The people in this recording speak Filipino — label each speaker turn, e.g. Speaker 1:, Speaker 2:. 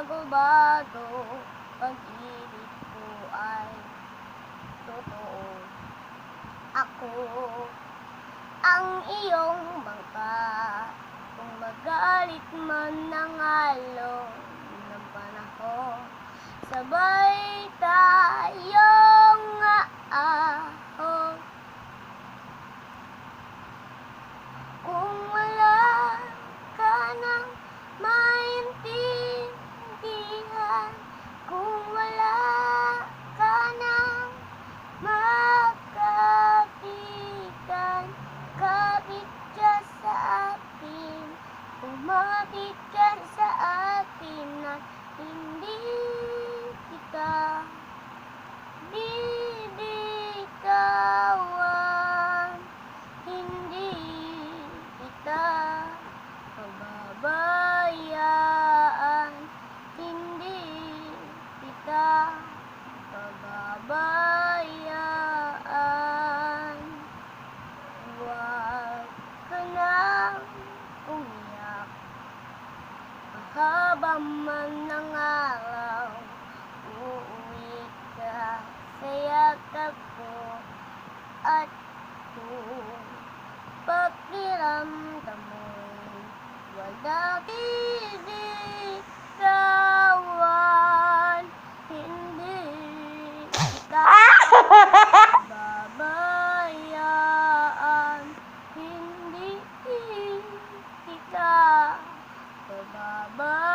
Speaker 1: bago-bago Pag-ibig ko ay totoo. Ako ang iyong bangka. Kung magalit man ng alon ng panahon Sabay tayo nang umiyak. Mahaba man ng araw Uuwi ka sa yakap ko At kung pakiramdam mo'y wala bibig Bye.